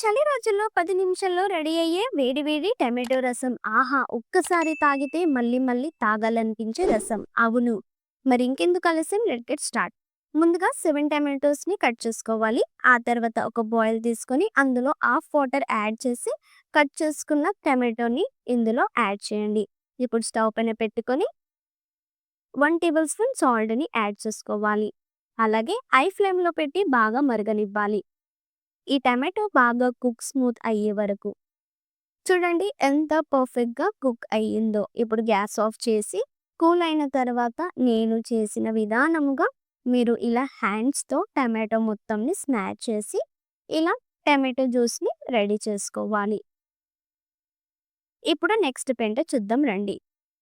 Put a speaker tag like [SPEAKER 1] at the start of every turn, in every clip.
[SPEAKER 1] చలి రోజుల్లో పది నిమిషాల్లో రెడీ అయ్యే వేడి వేడి టమాటో రసం. ఆహా! ఒక్కసారి తాగితే మళ్ళీ మళ్ళీ తాగాలనిపించే రసం. అవును. మరి ఇంకెందుకు ఆలస్యం లెట్స్ గెట్ స్టార్ట్. ముందుగా సెవెన్ టమాటోస్ని కట్ చేసుకోవాలి. ఆ తర్వాత ఒక బాయిల్ తీసుకొని అందులో హాఫ్ వాటర్ యాడ్ చేసి కట్ చేసుకున్న టమాటోని ఇందులో యాడ్ చేయండి. ఇప్పుడు స్టవ్ పైన పెట్టుకొని వన్ టేబుల్ స్పూన్ సాల్ట్‌ని యాడ్ చేసుకోవాలి. అలాగే ఐ ఫ్లేమ్‌లో పెట్టి బాగా మరగనివ్వాలి. ఈ టమాటో బాగా కుక్ స్మూత్ అయ్యే వరకు. చూడండి ఎంత పర్ఫెక్ట్‌గా కుక్ అయ్యిందో. ఇప్పుడు గ్యాస్ ఆఫ్ చేసి కూల్ అయిన తర్వాత నేను చేసిన విధానముగా మీరు ఇలా హ్యాండ్స్‌తో టమాటో మొత్తంని స్మాష్ చేసి ఇలా టమాటో జ్యూస్‌ని రెడీ చేసుకోవాలి. ఇప్పుడు నెక్స్ట్ పెంట చూద్దాం రండి.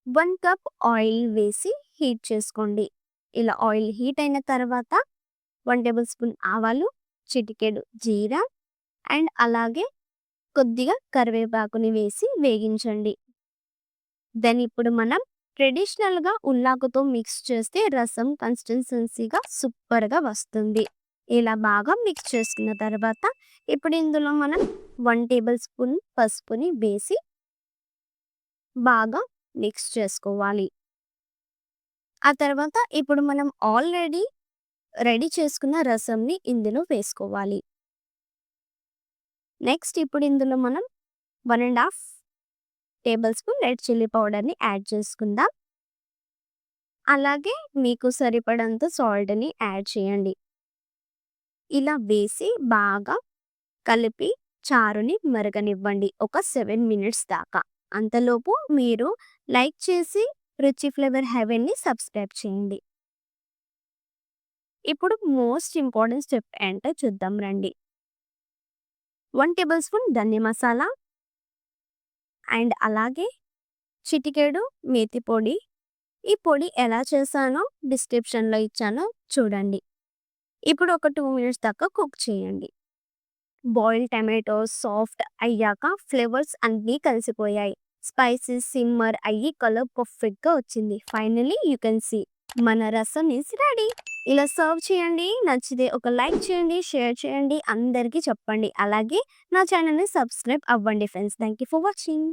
[SPEAKER 1] వన్ కప్ ఆయిల్ వేసి హీట్ చేసుకోండి. ఇలా ఆయిల్ హీట్ అయిన తర్వాత వన్ టేబుల్ స్పూన్ ఆవాలు, చిటికెడు జీరా అండ్ అలాగే కొద్దిగా కరివేపాకుని వేసి వేగించండి. దెన్ ఇప్పుడు మనం ట్రెడిషనల్‌గా ఉల్లాకుతో మిక్స్ చేస్తే రసం కన్సిస్టెన్సీగా సూపర్‌గా వస్తుంది. ఇలా బాగా మిక్స్ చేసుకున్న తర్వాత ఇప్పుడు ఇందులో మనం వన్ టేబుల్ స్పూన్ పసుపుని వేసి బాగా మిక్స్ చేసుకోవాలి. ఆ తర్వాత ఇప్పుడు మనం ఆల్రెడీ రెడీ చేసుకున్న రసంని ఇందులో వేసుకోవాలి. నెక్స్ట్ ఇప్పుడు ఇందులో మనం one and half tablespoon red chilli పౌడర్‌ని యాడ్ చేసుకుందాం. అలాగే మీకు సరిపడంత సాల్ట్‌ని యాడ్ చేయండి. ఇలా వేసి బాగా కలిపి చారుని మరగనివ్వండి. ఒక సెవెన్ మినిట్స్ దాకా. అంతలోపు మీరు లైక్ చేసి రుచి ఫ్లేవర్ హెవెన్‌ని సబ్స్క్రైబ్ చేయండి. ఇప్పుడు మోస్ట్ ఇంపార్టెంట్ స్టెప్ ఏంటో చూద్దాం రండి. వన్ టేబుల్ స్పూన్ ధనియా మసాలా అండ్ అలాగే చిటికేడు మేతి పొడి. ఈ పొడి ఎలా చేశానో డిస్క్రిప్షన్‌లో ఇచ్చానో చూడండి. ఇప్పుడు ఒక టూ మినిట్స్ దాకా కుక్ చేయండి. బాయిల్ టమాటోస్ సాఫ్ట్ అయ్యాక ఫ్లేవర్స్ అన్నీ కలిసిపోయాయి. స్పైసెస్ సిమ్మర్ అయ్యి కలర్ పర్ఫెక్ట్‌గా వచ్చింది. ఫైనల్లీ యూ కెన్ సీ మన రసం ఈస్ రెడీ. ఇలా సర్వ్ చేయండి. నచ్చితే ఒక లైక్ చేయండి, షేర్ చేయండి, అందరికీ చెప్పండి. అలాగే నా ఛానల్‌ని సబ్స్క్రైబ్ అవ్వండి friends. Thank you for watching.